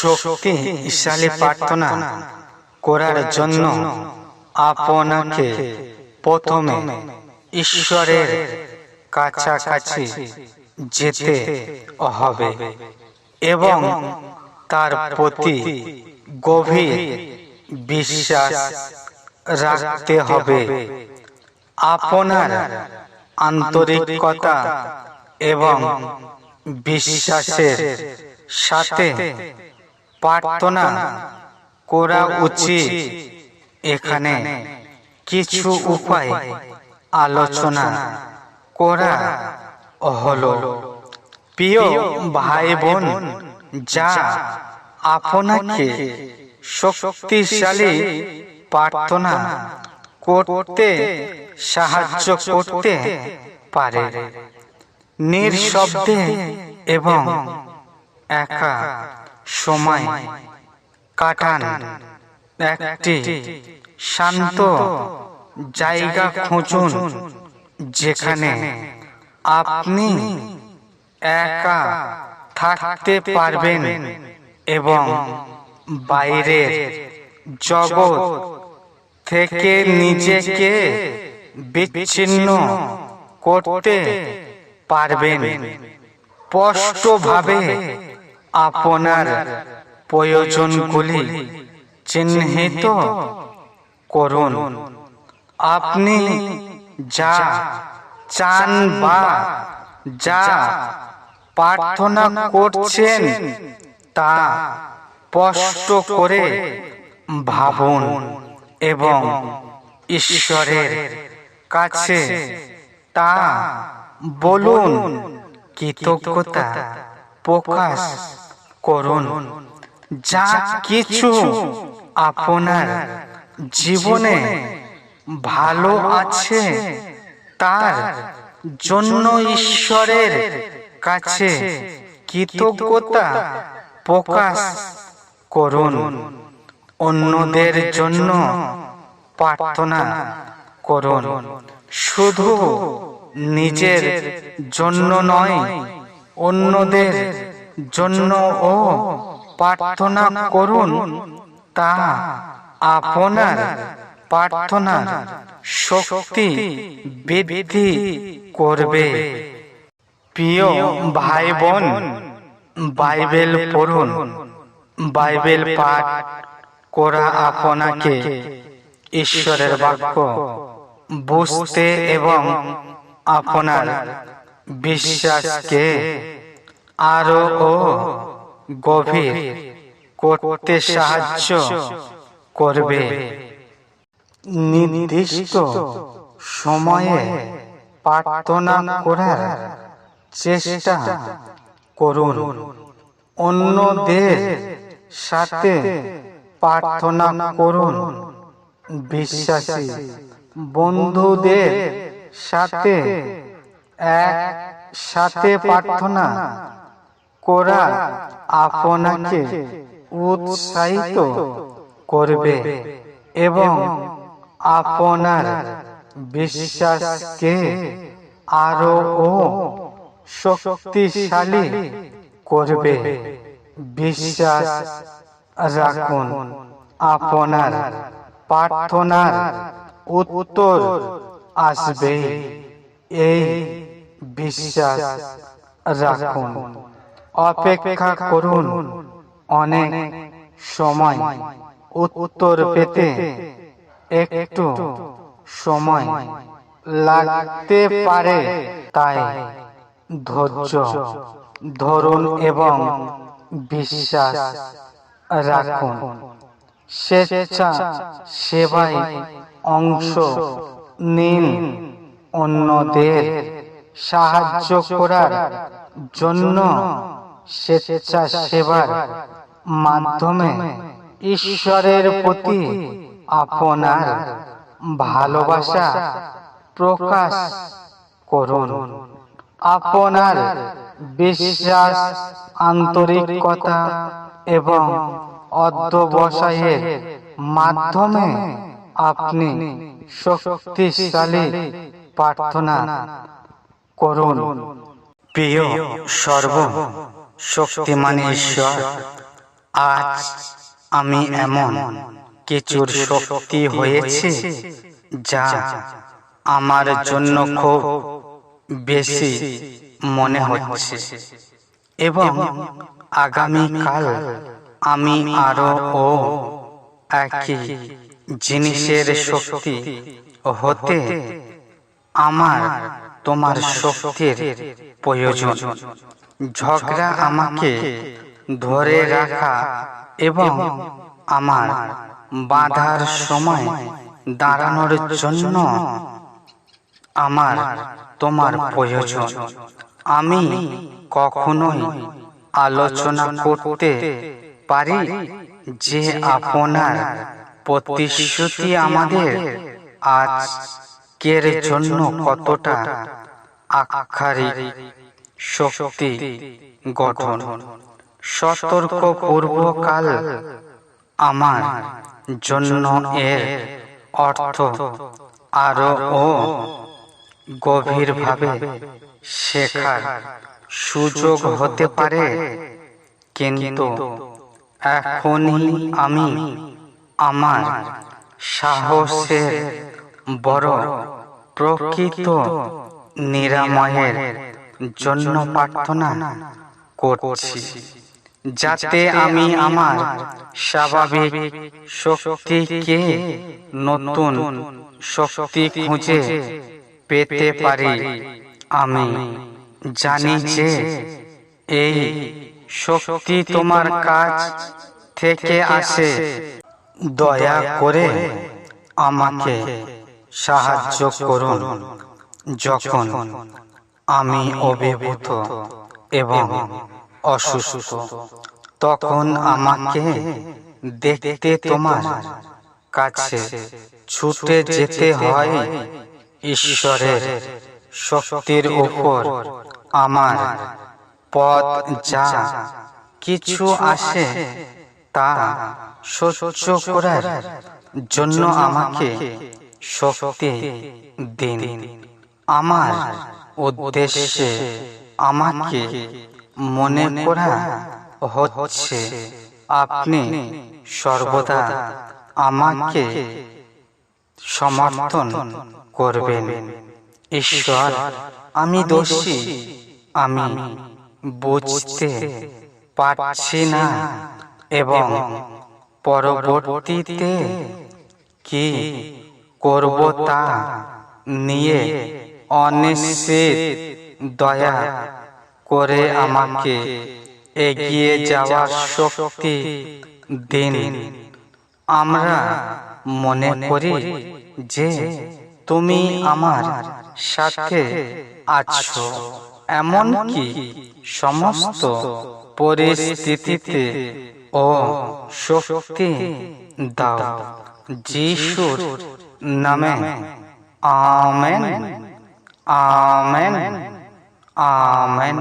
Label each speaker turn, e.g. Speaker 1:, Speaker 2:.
Speaker 1: শক্তিশালী প্রার্থনা করার জন্য আপনাকে প্রথমে ঈশ্বরের কাছাকাছি যেতে হবে এবং তার প্রতি গভীর বিশ্বাস রাখতে হবে। আপনার আন্তরিকতা এবং বিশ্বাসের সাথে প্রার্থনা করা উচিত। এখানে কিছু উপায় আলোচনা করা হলো। প্রিয় ভাই বোন যা আপনাকে শক্তিশালী প্রার্থনা করতে সাহায্য করতে পারে। নিঃশব্দে এবং একা সময় কাটান। একটি শান্ত জায়গা খুঁজুন যেখানে আপনি একা থাকতে পারবেন এবং বাইরের জগৎ থেকে নিজেকে বিচ্ছিন্ন করতে পারবেন। স্পষ্টভাবে আপনার প্রয়োজনগুলি চিহ্নিত করুন। আপনি যা চান বা যা প্রার্থনা করছেন তা স্পষ্ট করে ভাবুন এবং ঈশ্বরের কাছে তা বলুন। কৃতজ্ঞতা প্রকাশ করুন। যা কিছু আপনার জীবনে ভালো আছে, তার জন্য ঈশ্বরের কাছে কৃতজ্ঞতা প্রকাশ করুন। অন্যদের জন্য প্রার্থনা করুন। শুধু নিজের জন্য নয়, অন্যদের জন্য ও প্রার্থনা করুন তা আপনার প্রার্থনার শক্তি বৃদ্ধি করবে। প্রিয় ভাই বোন বাইবেল পড়ুন। বাইবেল পাঠ করা আপনাকে ঈশ্বরের বাক্য বুঝতে এবং আপনার বিশ্বাসকে আরও ও গভীর করতে সাহায্য করবে। নির্দিষ্ট সময়ে প্রার্থনা করার চেষ্টা করুন। অন্যদের সাথে প্রার্থনা করুন। বিশ্বাসী বন্ধুদের সাথে এক সাথে প্রার্থনা করা আপনাকে উৎসাহিত করবে এবং আপনার বিশ্বাসকে আরও শক্তিশালী করবে। বিশ্বাস রাখুন আপনার প্রার্থনার উত্তর আসবে। এই বিশ্বাস রাখুন। অপেক্ষা করুন। অনেক সময়। উত্তর পেতে একটু সময় লাগতে পারে, তাই ধৈর্য, ধরুন এবং বিশ্বাস রাখুন। স্বেচ্ছা সেবায় অংশ নিন। অন্যদের সাহায্য করার জন্য স্বেচ্ছা সেবার মাধ্যমে ঈশ্বরের প্রতি আপনার ভালোবাসা প্রকাশ করুন। আপনার বিশ্বাস, আন্তরিকতা এবং অধ্যবসায়ের মাধ্যমে আপনি শক্তিশালী প্রার্থনা করুন। প্রিয় সর্ব শক্তিমান ঈশ্বর। আজ আমি এমন কিছুর শক্তি হয়েছে যা আমার জন্য খুব বেশি মনে হচ্ছে। এবং আগামীকাল আমি আরও ও একই জিনিসের শক্তি হতে আমার তোমার শক্তির প্রয়োজন। ঝগড়া আমাকে ধরে রাখা এবং আমার বাধার সময় দাঁড়ানোর জন্য আমার তোমার প্রয়োজন। আমি কখনোই আলোচনা করতে পারি যে আপনার প্রতিশ্রুতি আমাদের আজকের জন্য কতটা আক্ষারিক। শক্তি গঠন। সতর্ক পূর্বকাল আমার জন্য এর অর্থ আরও ও গভীরভাবে শেখার সুযোগ হতে পারে। কিন্তু এখনই আমি আমার সাহসের বড় প্রকৃত নিরাময়ের জন্য প্রার্থনা করছি। যাতে আমি আমার স্বাভাবিক শক্তিকে নতুন শক্তি খুঁজে পেতে পারি। আমি জানি যে এই শক্তি তোমার কাছ থেকে আসে। দয়া করে আমাকে সাহায্য করুন। যখন আমি অভিভূত এবং অসুস্থ। তখন আমাকে দেখতে তোমার কাছে ছুটে যেতে হয় ঈশ্বরের শক্তির উপর। আমার পথ যা কিছু আসে তা সহ্য করার জন্য আমাকে শক্তি দিন। আমার উদ্দেশ্যে আমাকে মনে করা হচ্ছে, আপনি সর্বদা আমাকে সমর্থন করবেন। ঈশ্বর, আমি দোষী, আমি বুঝতে পারছি না এবং পরবর্তীতে কি করব তা নিয়ে অনিশ্চিত দয়া করে আমাকে এগিয়ে যাওয়ার শক্তি দিন। আমরা মনে করি যে তুমি আমার সাথে আছো। এমনকি সমস্ত পরিস্থিতিতে ও শক্তি দাও। যিশুর নামে, আমেন। Amen amen